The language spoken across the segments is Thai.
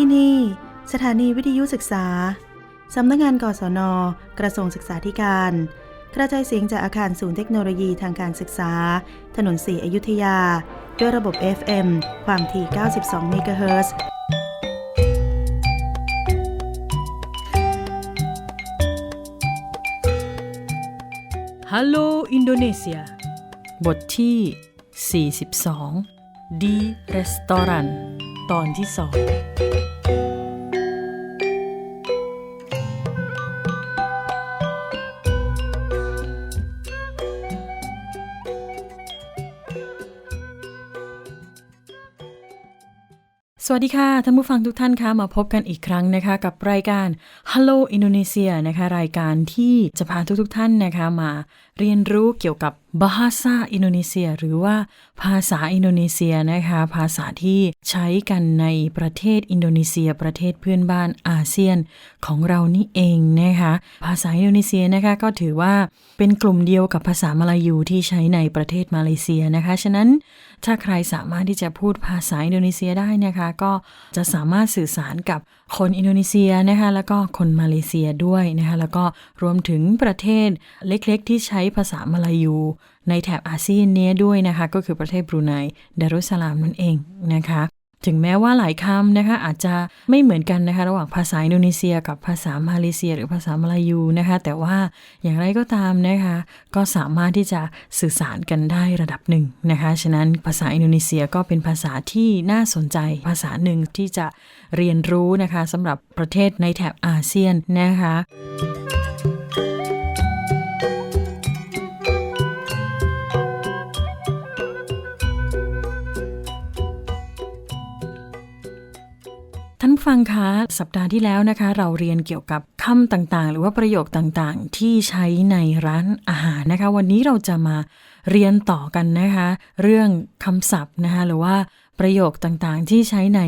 ที่นี่สถานีวิทยุศึกษา สำนักงงานกศน กระทรวงศึกษาธิการ กระจายเสียงจากอาคารศูนย์เทคโนโลยีทางการศึกษา ถนนสีอยุธยา ด้วยระบบ FM ความถี่ 92 เมกะเฮิรตซ์ฮัลโหลอินโดนีเซีย บทที่ 42 ดีรีสตอรัน ตอนที่สอง สวัสดีค่ะ ท่านผู้ฟังทุกท่านคะมาพบกันอีกครั้งนะคะ กับรายการ Hello Indonesia นะคะ รายการที่จะพาทุกๆทท่านนะคะมาเรียนรู้เกี่ยวกับ Bahasa อินโดนีเซีย หรือว่าภาษาอินโดนีเซียนะคะ ภาษาที่ใช้กันในประเทศอินโดนีเซีย ประเทศเพื่อนบ้านอาเซียนของเรานี่เองนะคะ ภาษาอินโดนีเซียนะคะก็ถือว่าเป็นกลุ่มเดียวกับภาษามาลายูที่ใช้ในประเทศมาเลเซียนะคะ ฉะนั้น ถ้าใครสามารถที่จะพูดภาษาอินโดนีเซียได้นะคะก็จะสามารถสื่อสารกับคนอินโดนีเซียนะคะแล้วก็คนมาเลเซียด้วยนะคะแล้วก็รวมถึงประเทศเล็กๆ ที่ใช้ภาษามาลายู ในแถบอาเซียนเนี้ยด้วยนะคะ ก็คือประเทศบรูไนดารุสสลามนั่นเองนะคะ ถึงแม้ว่าหลายคำนะคะอาจจะไม่เหมือนกันนะคะ ระหว่างภาษาอินโดนีเซีย กับภาษามาเลเซีย หรือภาษามาลายูนะคะ แต่ว่าอย่างไรก็ตามนะคะ ก็สามารถที่จะสื่อสารกันได้ระดับหนึ่งนะคะฉะนั้นภาษาอินโดนีเซียก็เป็นภาษาที่น่าสนใจภาษาหนึ่งที่จะเรียนรู้นะคะสำหรับประเทศในแถบอาเซียนนะคะ ผู้ฟังคะ สัปดาห์ที่แล้วนะคะ เราเรียนเกี่ยวกับคำต่างๆ หรือว่าประโยคต่างๆ ที่ใช้ในร้านอาหารนะคะ วันนี้เราจะมาเรียนต่อกันนะคะ เรื่องคำศัพท์นะคะหรือว่าประโยคต่างๆ ที่ใช้ใน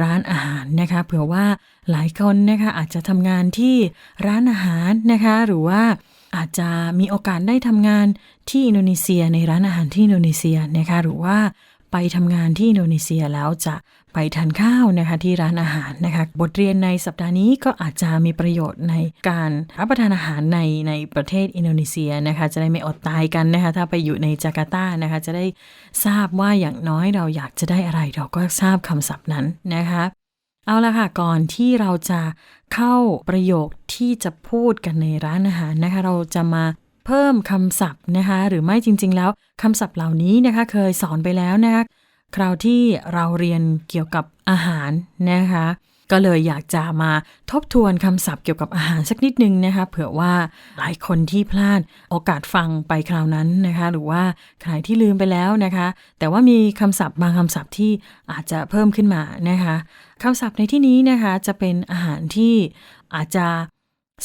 ร้านอาหารนะคะเผื่อว่าหลายคนนะคะอาจจะทำงานที่ร้านอาหารนะคะ หรือว่าอาจจะมีโอกาสได้ทำงานที่อินโดนีเซียในร้านอาหารที่อินโดนีเซียนะคะหรือว่าไปทำงานที่อินโดนีเซียแล้วจะ ไปทานข้าวนะคะที่ร้านอาหารนะคะบทเรียนในสัปดาห์นี้ก็อาจจะมีประโยชน์ในการรับประทานอาหารในในประเทศอินโดนีเซียนะคะจะได้ไม่อดตายกันนะคะถ้าไปอยู่ในจาการ์ตานะคะจะได้ทราบว่าอย่างน้อยเราอยากจะได้อะไรเราก็ทราบคำศัพท์นั้นนะคะเอาละค่ะก่อนที่เราจะเข้าประโยคที่จะพูดกันในร้านอาหารนะคะเราจะมาเพิ่มคำศัพท์นะคะหรือไม่จริง ๆ แล้วคำศัพท์เหล่านี้นะคะเคยสอนไปแล้วนะคะ คราวที่เราเรียนเกี่ยวกับอาหารนะคะ ก็เลยอยากจะมาทบทวนคำศัพท์เกี่ยวกับอาหารสักนิดนึงนะคะ เผื่อว่าหลายคนที่พลาดโอกาสฟังไปคราวนั้นนะคะ หรือว่าใครที่ลืมไปแล้วนะคะ แต่ว่ามีคำศัพท์บางคำศัพท์ที่อาจจะเพิ่มขึ้นมานะคะคำศัพท์ในที่นี้นะคะจะเป็นอาหารที่อาจจะ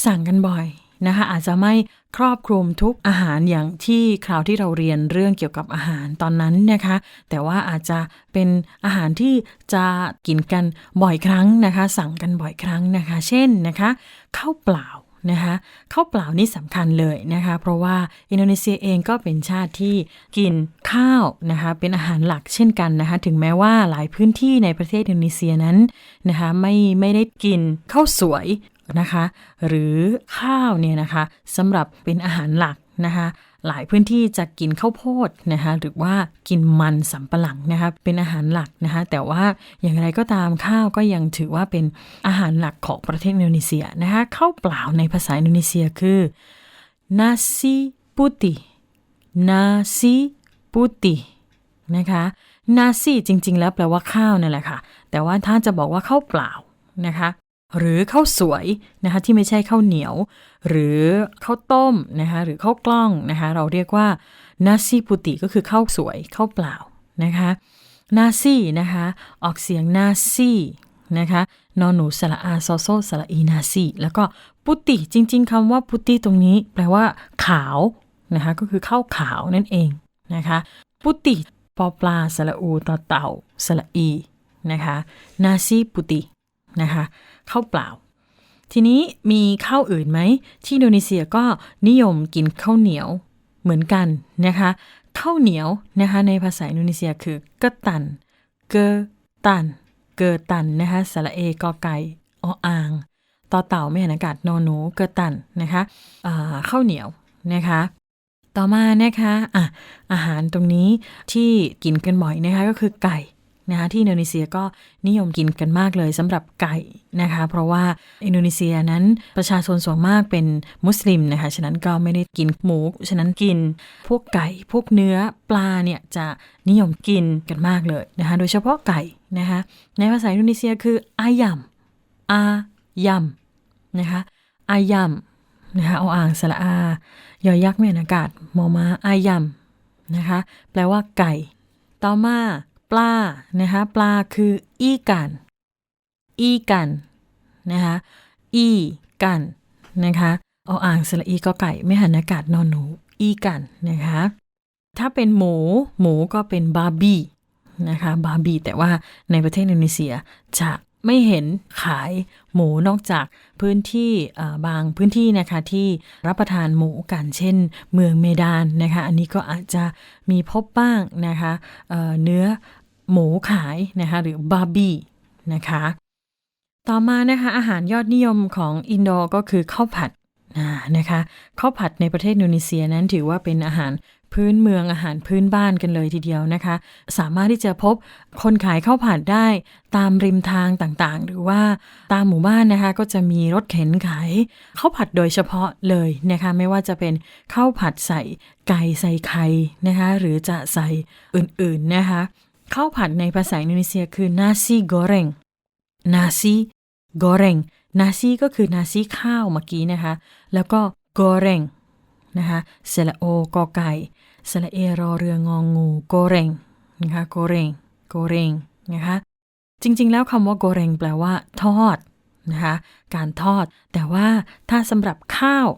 สั่งกันบ่อย นะคะอาจจะไม่ครอบคลุมทุกอาหารอย่างที่คราวที่เราเรียนเรื่องเกี่ยวกับอาหารตอนนั้นนะคะ แต่ว่าอาจจะเป็นอาหารที่จะกินกันบ่อยครั้งนะคะ สั่งกันบ่อยครั้งนะคะ เช่นนะคะข้าวเปล่านะคะข้าวเปล่านี่สำคัญเลยนะคะ เพราะว่าอินโดนีเซียเองก็เป็นชาติที่กินข้าวนะคะเป็นอาหารหลักเช่นกันนะคะถึงแม้ว่าหลายพื้นที่ในประเทศอินโดนีเซียนั้นนะคะไม่ไม่ได้กินข้าวสวย นะคะ หรือข้าวเนี่ยนะคะสำหรับเป็นอาหารหลักนะคะหลายพื้นที่จะกินข้าวโพดนะคะหรือว่ากินมันสำปะหลังนะคะเป็นอาหารหลักนะคะแต่ว่าอย่างไรก็ตามข้าวก็ยังถือว่าเป็นอาหารหลักของประเทศอินโดนีเซียนะคะข้าวเปล่าในภาษาอินโดนีเซียคือ nasi putih nasi putih นะคะ nasi จริง ๆ แล้วแปลว่าข้าวนั่นแหละค่ะแต่ว่าถ้าจะบอกว่าข้าวเปล่านะคะ หรือข้าวสวยนะคะที่ไม่ใช่ข้าวเหนียว หรือข้าวต้มนะคะหรือข้าวกล้องนะคะเราเรียกว่านาซีปุติก็คือข้าวสวยข้าวเปล่านะคะนาซีนะคะออกเสียงนาซีนะคะนอนหนูสระอาโซโซสระอีนาซีแล้วก็ปุติจริง ๆคำว่าปุติตรงนี้ แปลว่าขาวนะคะก็คือข้าวขาวนั่นเองนะคะปุติปอปลาสระอูต่อเต่าสระอีนะคะนาซีปุติ นะคะข้าวเปล่า ทีนี้มีข้าวอื่นไหม ที่อินโดนีเซียก็นิยมกินข้าวเหนียวเหมือนกันนะคะข้าวเหนียวนะคะในภาษาอินโดนีเซียคือกะตัน เกตัน เกตันนะคะสระเอกอไก่ออ่างต่อเต่าไม่หันอากาศนอนหนูเกตันนะคะข้าวเหนียวนะคะต่อมานะคะอะอาหารตรงนี้ที่กินกันบ่อยนะคะก็คือไก่ นะคะที่อินโดนีเซียก็นิยมกินกันมากเลยสำหรับไก่นะคะ เพราะว่าอินโดนีเซียนั้นประชาชนส่วนมากเป็นมุสลิมนะคะ ฉะนั้นก็ไม่ได้กินหมู ฉะนั้นกินพวกไก่พวกเนื้อปลาเนี่ยจะนิยมกินกันมากเลยนะคะ โดยเฉพาะไก่นะคะ ในภาษาอินโดนีเซียคืออายัมอายัมนะคะอายัมนะคะเอาอ่างสระอา ยอยักษ์ไม่นอากาศมอมาอายัมนะคะ แปลว่าไก่ ต่อมา ลานะคะปลาคืออีกันอีกันนะคะอีกันนะคะเอาอ่างสระอีก็ไก่ไม่หันอากาศนอนหนูอีกันนะคะถ้าเป็นหมู หมูก็เป็นบาร์บี้นะคะบาร์บี้แต่ว่าในประเทศอินโดนีเซียจะไม่เห็นขายหมูนอกจากพื้นที่บางพื้นที่นะคะที่รับประทานหมูกันเช่น เมืองเมดานนะคะ อันนี้ก็อาจจะมีพบบ้างนะคะเเนื้อ หมูขายนะคะหรือบาร์บี้นะคะ ต่อมานะคะอาหารยอดนิยมของอินโดก็คือข้าวผัดอ่านะคะข้าวผัดในประเทศอินโดนีเซียนั้นถือว่าเป็นอาหารพื้นเมืองอาหารพื้นบ้านกันเลยทีเดียวนะคะ สามารถที่จะพบคนขายข้าวผัดได้ตามริมทางต่างๆ หรือว่าตามหมู่บ้านนะคะ ก็จะมีรถเข็นขายข้าวผัดโดยเฉพาะเลยนะคะ ไม่ว่าจะเป็นข้าวผัดใส่ไก่ใส่ไข่นะคะ หรือจะใส่อื่นๆนะคะ ข้าวผัดในภาษาอินโดนีเซียคือ nasi goreng nasi goreng nasi ก็คือ nasi ข้าวเมื่อกี้นะคะ แล้วก็ goreng นะคะสระโอกอไก่สระเอรอเรืององู goreng นะคะ goreng goreng นะคะจริงๆ แล้วคำว่า goreng แปลว่า ทอดนะคะการทอด แต่ว่าถ้าสำหรับข้าว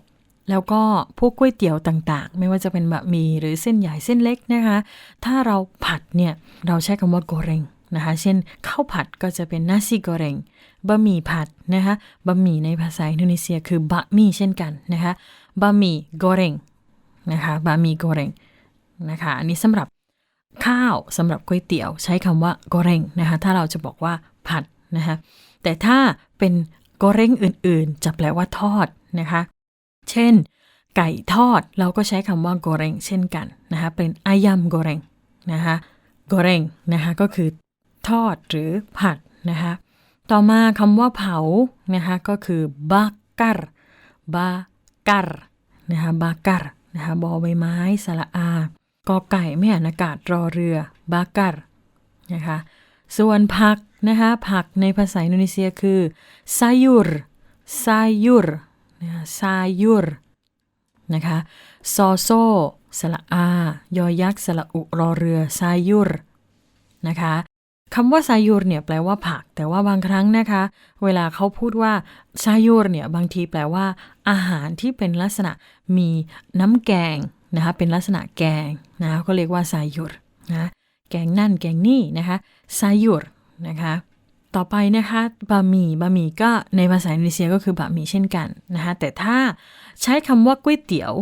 แล้วก็พวกก๋วยเตี๋ยวต่างๆ ไม่ว่าจะเป็นบะหมี่หรือเส้นใหญ่เส้นเล็กนะคะ ถ้าเราผัดเนี่ยเราใช้คำว่า goreng นะคะ เช่นข้าวผัดก็จะเป็น nasi goreng บะหมี่ผัดนะคะบะหมี่ในภาษาอินโดนีเซียคือบะหมี่เช่นกันนะคะบะหมี่ goreng นะคะบะหมี่ goreng นะคะอันนี้สำหรับข้าวสำหรับก๋วยเตี๋ยว ใช้คำว่า goreng นะคะถ้าเราจะบอกว่าผัดนะคะแต่ถ้าเป็น goreng อื่นๆ จะแปลว่าทอดนะคะ เช่น ไก่ทอดเราก็ใช้คำว่า goreng เช่นกันนะคะเป็นอายำ goreng นะคะ goreng นะคะก็คือทอดหรือผัดนะคะต่อมาคำว่าเผานะคะก็คือ bakar bakar นะคะ bakar นะคะบอใบไม้สระอากอไก่ไม่อ่านอากาศรอเรือ bakar นะคะส่วนผักนะคะผักในภาษาอินโดนีเซียคือ sayur sayur นะคะ sayur นะคะซอโซสระอา ยอยักษ์สระอุรอเรือ sayur นะคะคำว่าซายูรเนี่ยแปลว่าผัก แต่ว่าบางครั้งนะคะ เวลาเขาพูดว่าซายูรเนี่ยบางทีแปลว่า อาหารที่เป็นลักษณะมีน้ำแกงนะคะเป็นลักษณะแกงนะก็เรียกว่าซายูรนะแกงนั่นแกงนี่นะคะซายูรนะคะ ต่อไปนะคะบะหมี่บะหมี่ก็ในภาษาอินโดนีเซียก็คือบะหมี่เช่นกันนะคะแต่ถ้าใช้คำว่าก๋วยเตี๋ยว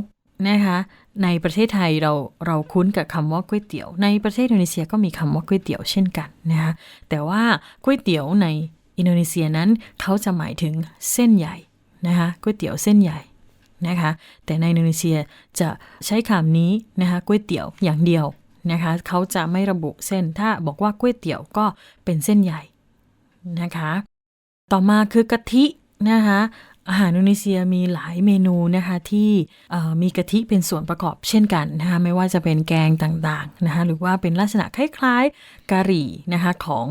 นะคะในประเทศไทยเราเราคุ้นกับคำว่าก๋วยเตี๋ยว ในประเทศอินโดนีเซียก็มีคำว่าก๋วยเตี๋ยวเช่นกันนะคะแต่ว่าก๋วยเตี๋ยวในอินโดนีเซียนั้นเขาจะหมายถึงเส้นใหญ่นะคะก๋วยเตี๋ยวเส้นใหญ่นะคะแต่ในอินโดนีเซียจะใช้คำนี้นะคะก๋วยเตี๋ยวอย่างเดียวนะคะเขาจะไม่ระบุเส้นถ้าบอกว่าก๋วยเตี๋ยวก็เป็นเส้นใหญ่ นะคะ ต่อมาคือกะทินะคะอาหารอินโดนีเซียมีหลายเมนูนะคะที่มีกะทิเป็นส่วนประกอบเช่นกันนะคะไม่ว่าจะเป็นแกงต่างๆนะคะหรือว่าเป็นลักษณะคล้ายๆกะหรี่นะคะของ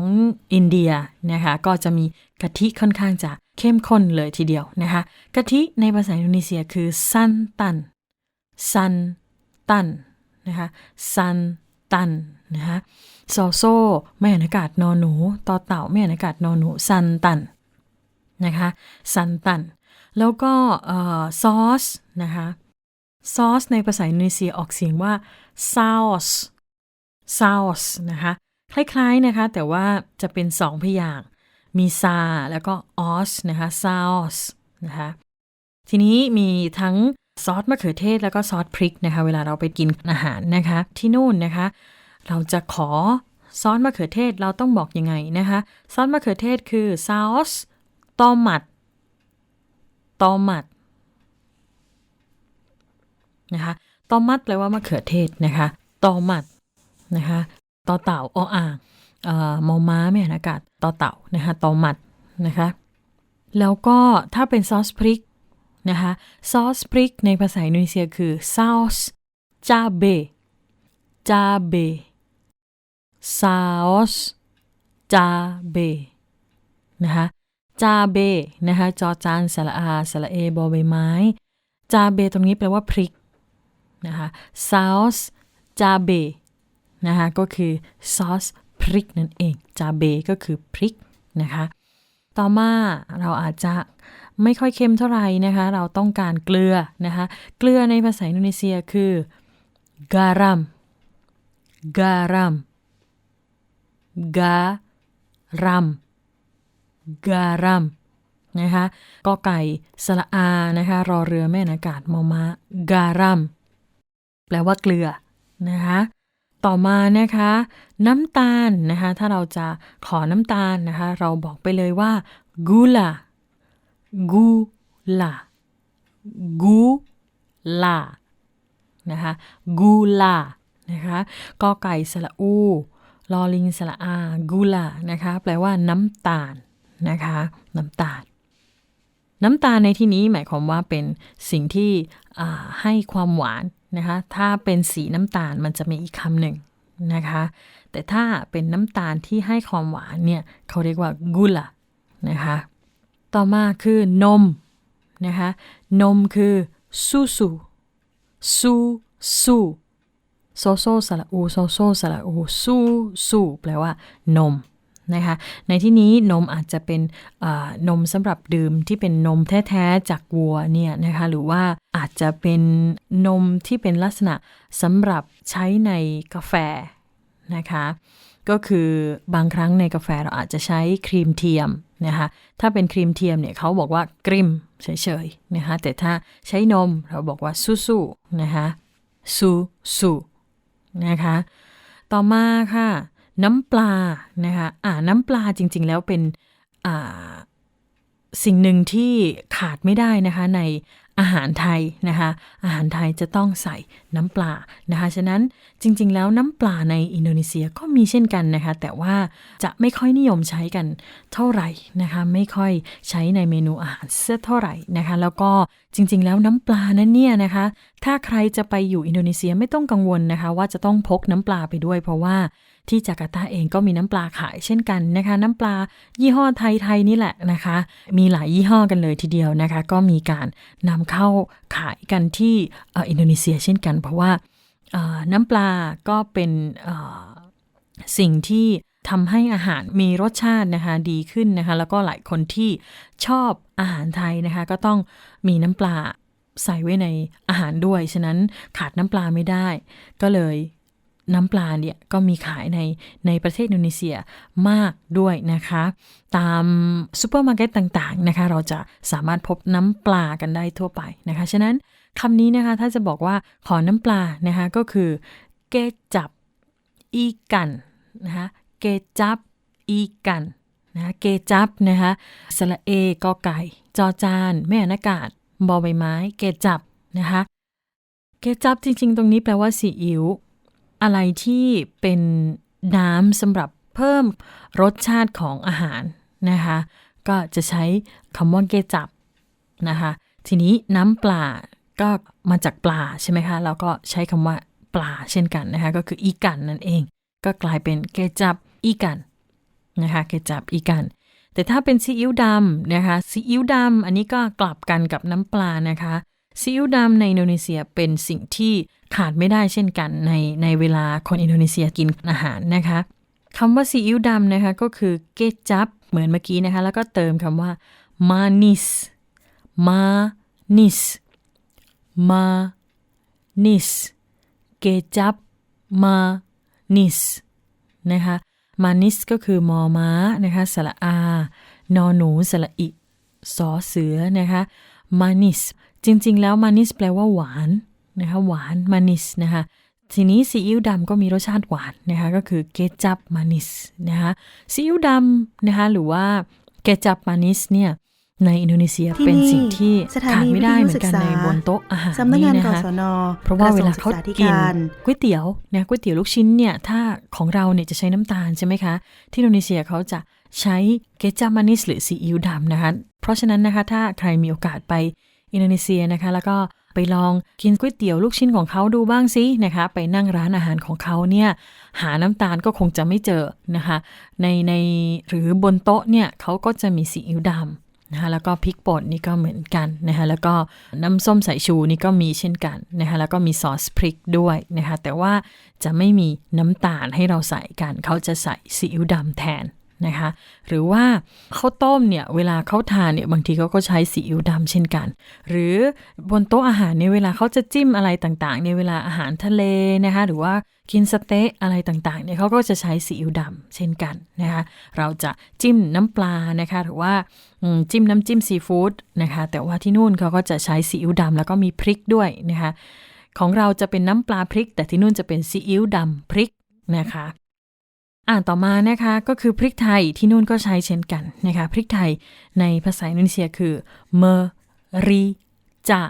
อินเดียนะคะก็จะมีกะทิค่อนข้างจะเข้มข้นเลยทีเดียวนะคะกะทิในภาษาอินโดนีเซียคือซันตันซันตันนะคะซันตันนะคะ โซโซไม่นอากาศนอนหนูต่อเต่าไม่นอากาศนอนหนูซันตันนะคะซันตัน แล้วก็ซอสนะคะซอสในภาษาอินโดนีเซียออกเสียงว่า sauce sauce นะคะคล้ายๆนะคะ แต่ว่าจะเป็นสองพยางมีซาแล้วก็ออสนะคะ sauce นะคะทีนี้มีทั้งซอสมะเขือเทศแล้วก็ซอสพริกนะคะ เวลาเราไปกินอาหารนะคะ ที่นู่นนะคะ เราจะขอซอสมะเขือเทศเราต้องบอกยังไงนะคะซอสมะเขือเทศคือ sauce tomat tomat นะคะ tomat แปลว่ามะเขือเทศนะคะ tomat นะคะต่อเต่าออ่างเอ่อมอม้าไม่หันอากาศต่อเต่านะคะ tomat นะคะแล้วก็ถ้าเป็นซอสพริกนะคะซอสพริกในภาษาอินโดนีเซียคือ saus cabe cabe saus cabe นะคะ cabe นะคะจอจานสระอาสระเอบอใบไม้ cabe ตรงนี้แปลว่าพริกนะคะ saus cabe นะคะก็คือซอสพริกนั่นเอง cabe ก็คือพริกนะคะต่อมาเราอาจจะไม่ค่อยเค็มเท่าไหร่นะคะ เราต้องการเกลือนะคะเกลือในภาษาอินโดนีเซียคือ garam garam garam garam นะคะกอไก่สระอานะคะรอเรือแม่นอากาศมอมา garam แปลว่าเกลือนะคะต่อมานะคะ น้ำตาลนะคะถ้าเราจะขอน้ำตาลนะคะเราบอกไปเลยว่า gula gula gula นะคะ gula นะคะกอไก่สระอู ลอลิงสระอา gula นะคะ แปลว่าน้ำตาลนะคะ น้ำตาล น้ำตาลในที่นี้หมายความว่าเป็นสิ่งที่ให้ความหวานนะคะ ถ้าเป็นสีน้ำตาลมันจะมีอีกคำหนึ่งนะคะ แต่ถ้าเป็นน้ำตาลที่ให้ความหวานเนี่ยเขาเรียกว่ากุลานะคะ ต่อมาคือนมนะคะ นมคือซูซูซูซู โซโซสระอูโซโซสระอูซูซูแปลว่านมนะคะในที่นี้นมอาจจะเป็นนมสำหรับดื่มที่เป็นนมแท้ๆจากวัวเนี่ยนะคะหรือว่าอาจจะเป็นนมที่เป็นลักษณะสำหรับใช้ในกาแฟนะคะก็คือบางครั้งในกาแฟเราอาจจะใช้ครีมเทียมนะคะถ้าเป็นครีมเทียมเนี่ยเขาบอกว่ากริมเฉยๆนะคะแต่ถ้าใช้นมเราบอกว่าซูซูนะคะซูซู นะคะ ต่อมาค่ะ น้ำปลานะคะอ่าน้ำปลาจริง ๆ แล้วเป็นอ่าสิ่งหนึ่งที่ขาดไม่ได้นะคะใน อาหารไทยนะคะอาหารไทยจะต้องใส่น้ำปลานะคะฉะนั้นจริงๆแล้วน้ำปลาในอินโดนีเซียก็มีเช่นกันนะคะแต่ว่าจะไม่ค่อยนิยมใช้กันเท่าไหร่นะคะไม่ค่อยใช้ในเมนูอาหารเสียเท่าไหร่นะคะแล้วก็จริงๆ แล้วน้ำปลานั้นเนี่ยนะคะถ้าใครจะไปอยู่อินโดนีเซียไม่ต้องกังวลนะคะว่าจะต้องพกน้ำปลาไปด้วย เพราะว่า ที่จาการ์ตาเองก็มีน้ำปลาขายเช่นกันนะคะ น้ำปลายี่ห้อไทยๆนี่แหละนะคะ มีหลายยี่ห้อกันเลยทีเดียวนะคะ ก็มีการนำเข้าขายกันที่อ,อินโดนีเซียเช่นกัน เพราะว่าน้ำปลาก็เป็นสิ่งที่ทำให้อาหารมีรสชาตินะคะดีขึ้นนะคะ แล้วก็หลายคนที่ชอบอาหารไทยนะคะ ก็ต้องมีน้ำปลาใส่ไว้ในอาหารด้วย ฉะนั้นขาดน้ำปลาไม่ได้ ก็เลย น้ำปลาเนี่ยก็มีขายในในประเทศอินโดนีเซียมากด้วยนะคะ ตามซูเปอร์มาร์เก็ตต่างๆนะคะ เราจะสามารถพบน้ำปลากันได้ทั่วไปนะคะ ฉะนั้นคำนี้นะคะ ถ้าจะบอกว่าขอน้ำปลานะคะก็คือเกจับอีกันนะคะเกจับอีกันนะเกจับนะคะสระเอกอไก่ จอจาน แม่อนากาศบอใบไม้ เกจับนะคะ เกจับจริง ๆ ตรงนี้แปลว่าซีอิ๊ว อะไรที่เป็นน้ำสำหรับเพิ่มรสชาติของอาหารนะคะ ก็จะใช้คำว่าเกจับนะคะ ทีนี้น้ำปลาก็มาจากปลาใช่ไหมคะแล้วก็ใช้คำว่าปลาเช่นกันนะคะ ก็คืออีกันนั่นเอง ก็กลายเป็นเกจับอีกันนะคะ เกจับอีกันแต่ถ้าเป็นซีอิ๊วดำนะคะซีอิ๊วดำอันนี้ก็กลับกันกับน้ำปลานะคะซีอิ๊วดำในอินโดนีเซียเป็นสิ่งที่ ขาดไม่ได้เช่นกันในในเวลาคนอินโดนีเซียกินอาหารนะคะคำว่าซีอิ๊วดำนะคะก็คือเกจับเหมือนเมื่อกี้นะคะ แล้วก็เติมคำว่า manis manis manis เกจับ manis นะคะ manis ก็คือมอม้านะคะสระอา นอหนูสระอิสอเสือนะคะ manis จริง ๆ แล้ว manis แปลว่าหวาน นะคะหวาน manis นะคะทีนี้ซีอิ๊วดำก็มีรสชาติหวานนะคะก็คือเกจับมานิสนะคะซีอิ๊วดำนะคะหรือว่าเกจับมานิสเนี่ยในอินโดนีเซียที่เป็นนี่สิ่งที่สถาขาดนีไม่วิทได้ยุเหมือศึนกกันษาในบนโต๊ะอาหารสำนักนี่งานนะกคะศนเพราะว่าเวลาเขากระทรวงศึกษาธิกินการก๋วยเตี๋ยวนะก๋วยเตี๋ยวลูกชิ้นเนี่ยถ้าของเราเนี่ยจะใช้น้ำตาลใช่ไหมคะ ที่อินโดนีเซียเขาจะใช้เกจามานิสหรือซีอิ๊วดำนะคะ เพราะฉะนั้นนะคะถ้าใครมีโอกาสไปอินโดนีเซียนะคะ แล้วก็ ไปลองกินก๋วยเตี๋ยวลูกชิ้นของเขาดูบ้างสินะคะ ไปนั่งร้านอาหารของเขาเนี่ยหาน้ำตาลก็คงจะไม่เจอนะคะ ในในหรือบนโต๊ะเนี่ยเขาก็จะมีซีอิ๊วดำนะคะแล้วก็พริกป่นนี่ก็เหมือนกันนะคะแล้วก็น้ำส้มสายชูนี่ก็มีเช่นกันนะคะแล้วก็มีซอสพริกด้วยนะคะแต่ว่าจะไม่มีน้ำตาลให้เราใส่กัน เขาจะใส่ซีอิ๊วดำแทน นะคะ หรือว่าข้าวต้มเนี่ยเวลาเขาทานเนี่ยบางทีเขาก็ใช้ซีอิ๊วดำเช่นกัน หรือบนโต๊ะอาหารเนี่ยเวลาเขาจะจิ้มอะไรต่างๆในยเวลาอาหารทะเลนะคะ หรือว่ากินสเต๊ะอะไรต่างๆเนี่ยเขาก็จะใช้ซีอิ๊วดำเช่นกันนะคะ เราจะจิ้มน้ำปลานะคะหรือว่าจิ้มน้ำจิ้มซีฟู้ดนะคะ แต่ว่าที่นู่นเขาก็จะใช้ซีอิ๊วดำแล้วก็มีพริกด้วยนะคะ ของเราจะเป็นน้ำปลาพริก แต่ที่นู่นจะเป็นซีอิ๊วดำพริกนะคะ อ่านต่อมานะคะ ก็คือพริกไทยที่นู่นก็ใช้เช่นกันนะคะพริกไทยในภาษาอินโดนีเซียคือเมริจา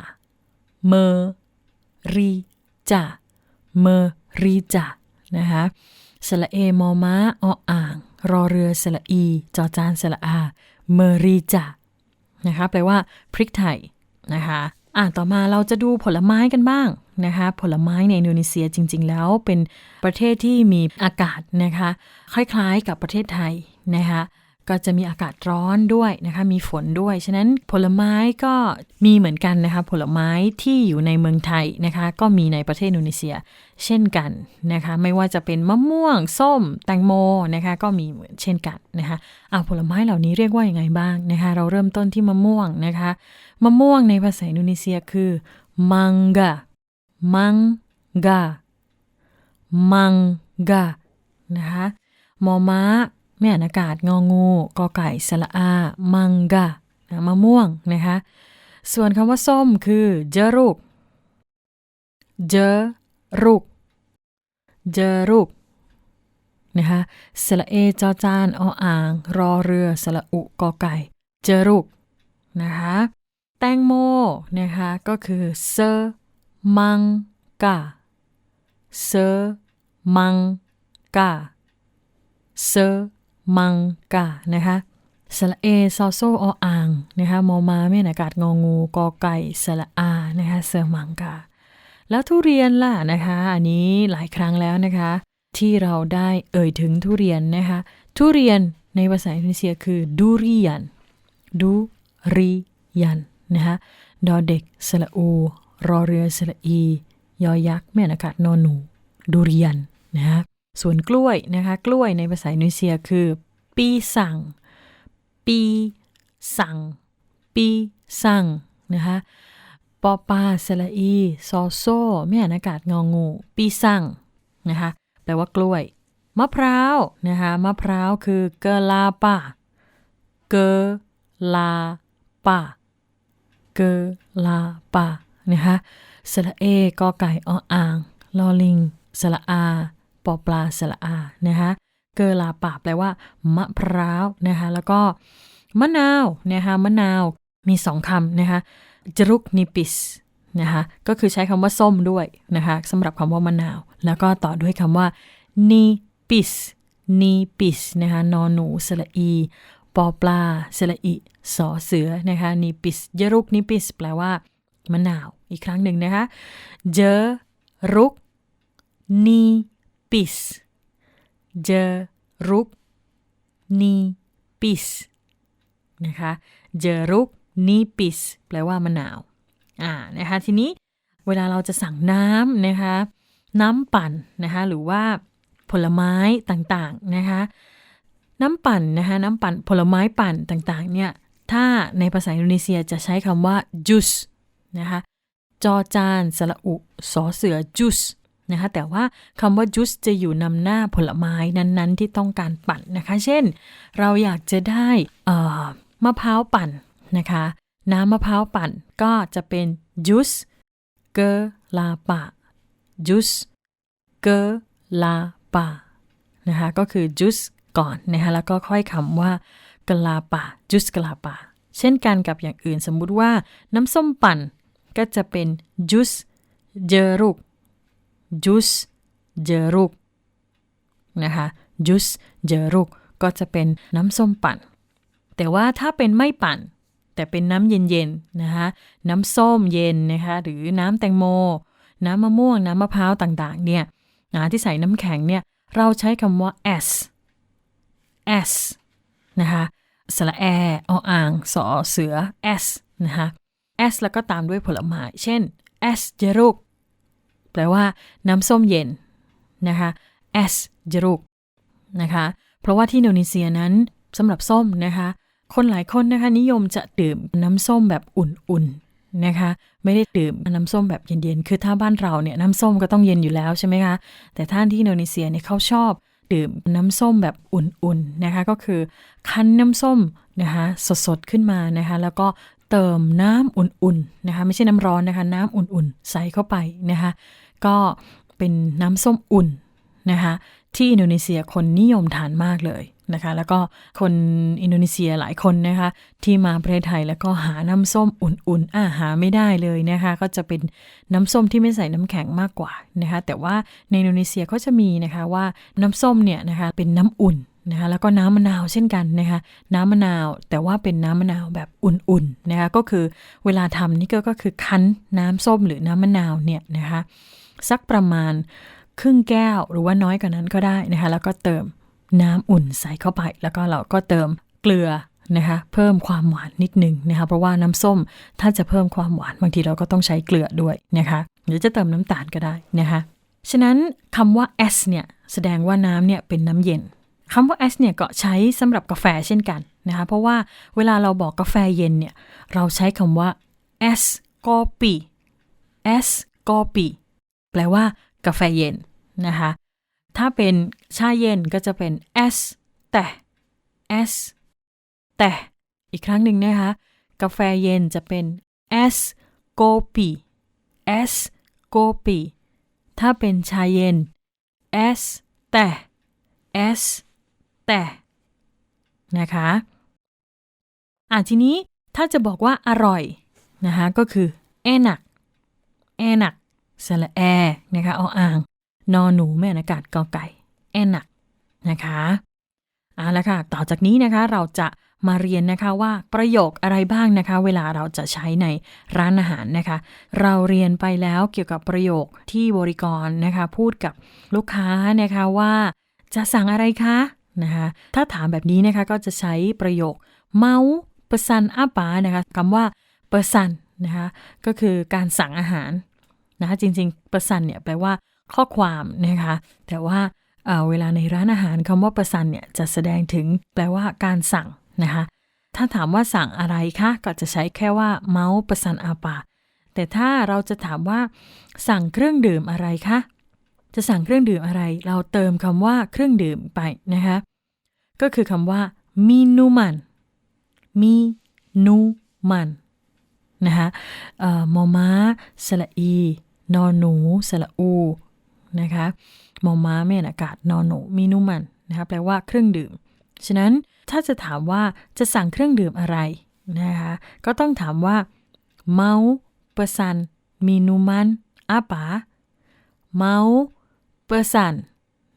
เมริจาเมริจานะคะสระเอมอม้าออ่าง รอเรือสระอีจอจานสระอา เมริจานะคะแปลว่าพริกไทยนะคะ อ่าต่อมาเราจะดูผลไม้กันบ้างนะคะผลไม้ในอินโดนีเซียจริง ๆ แล้วเป็นประเทศที่มีอากาศนะคะคล้ายๆกับประเทศไทยนะคะ ก็จะมีอากาศร้อนด้วยนะคะ มีฝนด้วย ฉะนั้นผลไม้ก็มีเหมือนกันนะคะ ผลไม้ที่อยู่ในเมืองไทยนะคะ ก็มีในประเทศอินโดนีเซีย เช่นกันนะคะ ไม่ว่าจะเป็นมะม่วง ส้ม แตงโมนะคะ ก็มีเหมือนเช่นกันนะคะอ่าผลไม้เหล่านี้เรียกว่าอย่างไงบ้างนะคะ เราเริ่มต้นที่มะม่วงนะคะ มะม่วงในภาษาอินโดนีเซียคือมังกามังกามังกานะคะ มอม้า แม่อ่านอากาศงองูกอไก่สระอา มังกานะมะม่วงนะคะ ส่วนคำว่าส้มคือเจรุกเจรุกเจรุกนะคะสระเอจอจานออ่าง รอเรือสระอุกอไก่ เจรุกนะคะแตงโมนะคะก็คือเซอร์มังกาเซอร์มังกาเซอร์ มังกานะคะสระเอซอโซออ่างนะคะมอมาไม่นอากาศงองูกอไก่สระอานะคะเซอร์มังกาแล้วทุเรียนล่ะนะคะ อันนี้หลายครั้งแล้วนะคะ ที่เราได้เอ่ยถึงทุเรียนนะคะ ทุเรียนในภาษาอินโดนีเซียคือดูริยันดูริยันนะคะดอเด็กสระอูรอเรือสระอี ยอยักษ์แม่นอากาศนอนหนูดูริยันนะคะ สวนกล้วยนะคะ กล้วยในภาษาอินโดนีเซียคือ ปีสังปีสังปีสังนะคะปอปาสละอีซอโซไม่อ่านอากาศงองู ปีสังนะคะแปลว่ากล้วย มะพร้าวนะคะมะพร้าวคือเกลาปาเกลาปาเกลาปานะคะสระเอกอไก่ออ่างลอลิงสระอา ปอปลาสระอานะคะเกลาปาแปลว่า มะพร้าวนะคะแล้วก็มะนาวนะคะมะนาวมีสองคำนะคะจรุกนิปิสนะคะก็คือใช้คำว่าส้มด้วยนะคะสำหรับคำว่ามะนาว แล้วก็ต่อด้วยคำว่านิปิสนิปิสนะคะนอนหนูสระอีปอปลาสระอีสอเสือนะคะนิปิสจรุกนิปิสแปลว่ามะนาวอีกครั้งหนึ่งนะคะเจรุกนิิสเจรุกนิปิสนะคะเจรุกนิปิสแปลว่ามะนาว อ่า นะคะ ทีนี้เวลาเราจะสั่งน้ำนะคะ น้ำปั่นนะคะ หรือว่าผลไม้ต่างๆนะคะ น้ำปั่นนะคะน้ำปั่นผลไม้ปั่นต่างๆ เนี่ย ถ้าในภาษาอินโดนีเซียจะใช้คำว่า juice นะคะจอจานสระอุสอเสือ juice นะคะแต่ว่าคำว่า juice จะอยู่นำหน้าผลไม้นั้นๆ ที่ต้องการปั่นนะคะ เช่น เราอยากจะได้มะพร้าวปั่นนะคะ น้ำมะพร้าวปั่นก็จะเป็น juice เกลาปะ juice kelapa นะคะก็คือ juice ก่อนนะคะแล้วก็ค่อยคำว่า kelapa juice kelapa เช่นกันกับอย่างอื่นสมมุติว่าน้ำส้มปั่นก็จะเป็นจุสเจรุก juice jeruk juice jeruk นะคะ juice jeruk ก็จะเป็นน้ำส้มปั่น แต่ว่าถ้าเป็นไม่ปั่น แต่เป็นน้ำเย็นๆนะคะน้ำส้มเย็นนะคะหรือน้ำแตงโม น้ำมะม่วง น้ำมะพร้าวต่างๆเนี่ยนะที่ใส่น้ำแข็งเนี่ยเราใช้คำว่า s s นะคะสระแอออ่างสอเสือ s นะคะ s แล้วก็ตามด้วยผลไม้ เช่น s เจรุก แปลว่าน้ำส้มเย็นนะคะ s เจรุกนะคะเพราะว่าที่อินโดนีเซียนั้นสำหรับส้มนะคะคนหลายคนนะคะนิยมจะดื่มน้ำส้มแบบอุ่นๆนะคะไม่ได้ดื่มน้ำส้มแบบเย็นๆ คือถ้าบ้านเราเนี่ยน้ำส้มก็ต้องเย็นอยู่แล้วใช่ไหมคะแต่ท่านที่อินโดนีเซียเนี่ยเขาชอบดื่มน้ำส้มแบบอุ่นๆนะคะก็คือคั้นน้ำส้มนะคะสดๆขึ้นมานะคะแล้วก็เติมน้ำอุ่นๆนะคะไม่ใช่น้ำร้อนนะคะน้ำอุ่นๆ ใส่เข้าไปนะคะ ก็เป็นน้ำส้มอุ่นนะคะที่อินโดนีเซียคนนิยมทานมากเลยนะคะ แล้วก็คนอินโดนีเซียหลายคนนะคะ ที่มาประเทศไทยแล้วก็หาน้ำส้มอุ่นๆอาหาไม่ได้เลยนะคะ ก็จะเป็นน้ำส้มที่ไม่ใส่น้ำแข็งมากกว่านะคะ แต่ว่าในอินโดนีเซียก็จะมีนะคะว่าน้ำส้มเนี่ยนะคะเป็นน้ำอุ่นนะคะแล้วก็น้ำมะนาวเช่นกันนะคะน้ำมะนาวแต่ว่าเป็นน้ำมะนาวแบบอุ่นๆนะคะก็คือเวลาทำนี่ก็คือคั้นน้ำส้มหรือน้ำมะนาวเนี่ยนะคะ สักประมาณครึ่งแก้วหรือว่าน้อยกว่านั้นก็ได้นะคะแล้วก็เติมน้ำอุ่นใส่เข้าไป แล้วก็เราก็เติมเกลือนะคะเพิ่มความหวานนิดนึงนะคะเพราะว่าน้ำส้มถ้าจะเพิ่มความหวานบางทีเราก็ต้องใช้เกลือด้วยนะคะหรือจะเติมน้ำตาลก็ได้นะคะฉะนั้นคำว่า S เนี่ยแสดงว่าน้ำเนี่ยเป็นน้ำเย็นคำว่า S เนี่ยก็ใช้สำหรับกาแฟเช่นกันนะคะเพราะว่าเวลาเราบอกกาแฟเย็นเนี่ยเราใช้คำว่า S kopi S kopi แปลว่ากาแฟเย็นนะคะ ถ้าเป็นชาเย็นก็จะเป็น S แต่ S แต่อีกครั้งหนึ่งนะคะ กาแฟเย็นจะเป็น S kopi S kopi ถ้าเป็นชาเย็น S แต่ S แต่ นะคะอะทีนี้ถ้าจะบอกว่าอร่อยนะคะก็คือ enak enak สระแอนะคะเอาอ่าง นอหนูแม่นอากาศกอไก่ enak นะคะเอาละค่ะ ต่อจากนี้นะคะเราจะมาเรียนนะคะว่าประโยคอะไรบ้างนะคะ เวลาเราจะใช้ในร้านอาหารนะคะ เราเรียนไปแล้วเกี่ยวกับประโยคที่บริกรนะคะ พูดกับลูกค้านะคะว่าจะสั่งอะไรคะนะคะถ้าถามแบบนี้นะคะก็จะใช้ประโยคเมาเปอร์ซันอาปานะคะคำว่าเปอร์ซันนะคะก็คือการสั่งอาหาร นะคะจริง ๆ ปร์ซันเนี่ยแปลว่าข้อความนะคะแต่ว่าเอ่อเวลาในร้านอาหารคำว่าปร์ซันเนี่ยจะแสดงถึงแปลว่าการสั่งนะคะถ้าถามว่าสั่งอะไรคะก็จะใช้แค่ว่าเมาเปร์ซันอาปาแต่ถ้าเราจะถามว่า สั่งเครื่องดื่มอะไรคะจะสั่งเครื่องดื่มอะไร เราเติมคำว่าเครื่องดื่มไปนะคะก็คือคำว่า minuman minuman นะคะมอม้าสระอี นอหนูสระอูนะคะมอม้าไม่อากาศนอหนูมินุมันนะคะแปลว่าเครื่องดื่ม ฉะนั้นถ้าจะถามว่าจะสั่งเครื่องดื่มอะไรนะคะก็ต้องถามว่า mau pesan minuman apa mau pesan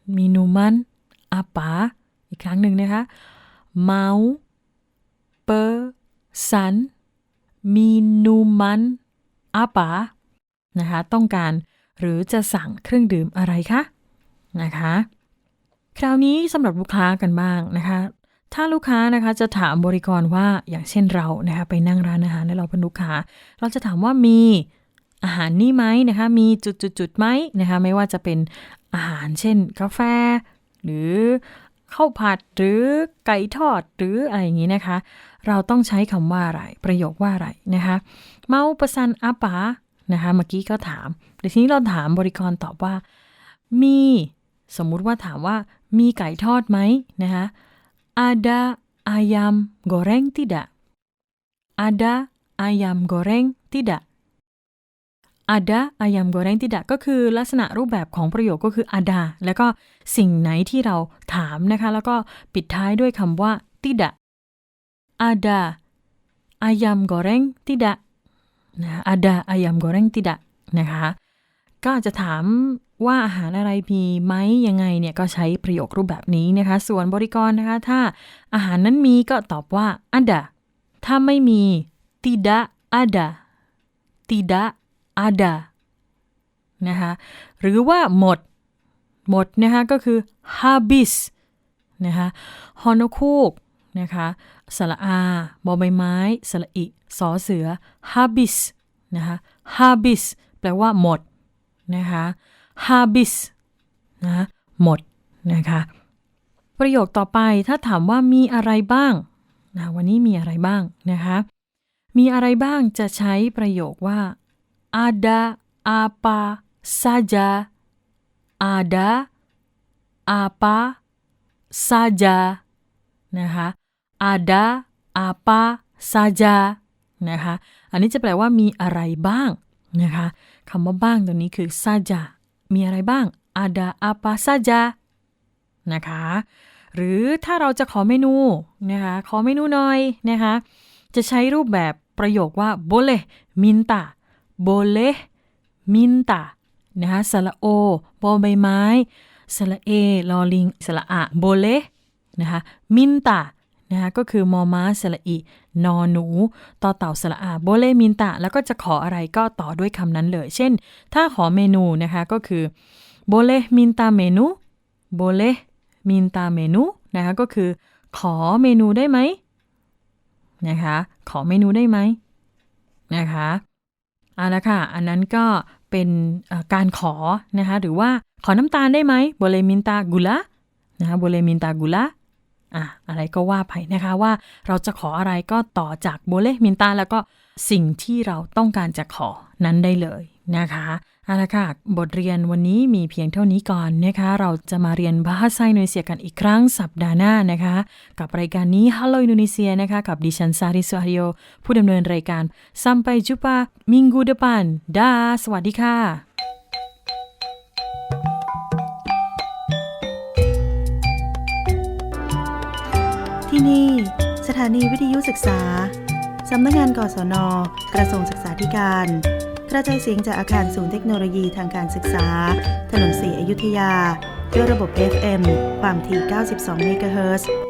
minuman apa อีกครั้งหนึ่งนะคะ mau pesan minuman apa น นะคะ ต้องการหรือจะสั่งเครื่องดื่มอะไรคะนะคะ คราวนี้สำหรับลูกค้ากันบ้างนะคะ ถ้าลูกค้านะคะจะถามบริกรว่าอย่างเช่นเรานะคะไปนั่งร้านอาหารแล้วเราเป็นลูกค้า เราจะถามว่ามีอาหารนี่ไหมนะคะ มีจุดๆๆไหมนะคะ ไม่ว่าจะเป็นอาหารเช่น กาแฟ หรือข้าวผัดหรือไก่ทอดหรืออะไรอย่างนี้นะคะ เราต้องใช้คำว่าอะไรประโยคว่าอะไรนะคะ เมาประสันอาปา นะคะเมื่อกี้ก็ถามเดี๋ยวทีนี้เราถามบริกรตอบว่า มีสมมุติว่าถามว่ามีไก่ทอดไหมนะคะ ada ayam goreng tidak ada ayam goreng tidak ada ayam goreng tidak ก็คือลักษณะรูปแบบของประโยคก็คือ ada แล้วก็สิ่งไหนที่เราถามนะคะ แล้วก็ปิดท้ายด้วยคำว่า tidak ada ayam goreng tidak นะ ada ayam goreng tidak นะคะ ก็จะถามว่าอาหารอะไรมีไหมยังไงเนี่ยก็ใช้ประโยครูปแบบนี้นะคะ ส่วนบริกรนะคะ ถ้าอาหารนั้นมีก็ตอบว่า ada ถ้าไม่มี tidak ada tidak ada นะคะหรือว่าหมด หมดนะคะก็คือ habis นะคะฮอนอคูกนะคะ สระอา บอใบไม้ สระอิ สอเสือ habis นะคะ habis แปลว่าหมดนะคะ habis นะะหมดนะคะ ประโยคต่อไปถ้าถามว่ามีอะไรบ้างนะวันนี้มีอะไรบ้างนะคะ มีอะไรบ้างจะใช้ประโยคว่า ada apa saja ada apa saja นะคะ ada apa saja นะคะอันนี้จะแปลว่ามีอะไรบ้างนะคะคำว่าบ้างตัวนี้คือ saja มีอะไรบ้าง ada apa saja นะคะหรือถ้าเราจะขอเมนูนะคะขอเมนูหน่อยนะคะจะใช้รูปแบบประโยคว่า boleh minta boleh minta นะคะสระโอบอใบไม้สระเอลอลิงสระอะ boleh นะคะ minta นะคะก็คือมอม้าสระอีนอหนูต่อเต่าสระอา boleh minta แล้วก็จะขออะไรก็ต่อด้วยคำนั้นเลย เช่น ถ้าขอเมนูนะคะก็คือ boleh minta menu boleh minta menu นะคะก็คือ ขอเมนูได้ไหมนะคะขอเมนูได้ไหมนะคะเอาละค่ะอันนั้นก็เป็นการขอนะคะหรือว่าขอน้ำตาลได้ไหม boleh minta gula นะคะ boleh minta gula อะอะไรก็ว่าไปนะคะว่าเราจะขออะไรก็ต่อจาก boleh minta แล้วก็สิ่งที่เราต้องการจะขอนั้นได้เลยนะคะเอาละค่ะบทเรียนวันนี้มีเพียงเท่านี้ก่อนนะคะ เราจะมาเรียนภาษาอินโนเซียกันอีกครั้งสัปดาห์หน้านะคะ กับรายการนี้ Hello Indonesia นะคะกับดิฉันซาริสวาริโอผู้ดำเนินรายการ Sampai jumpa minggu depan ดาสวัสดีค่ะ ที่นี่ สถานีวิทยุศึกษา สำนักงานกศน กระทรวงศึกษาธิการ กระจายเสียงจากอาคารศูนย์เทคโนโลยีทางการศึกษา ถนนสีอยุธยา ด้วยระบบ FM ความถี่ 92 เมกะเฮิรตซ์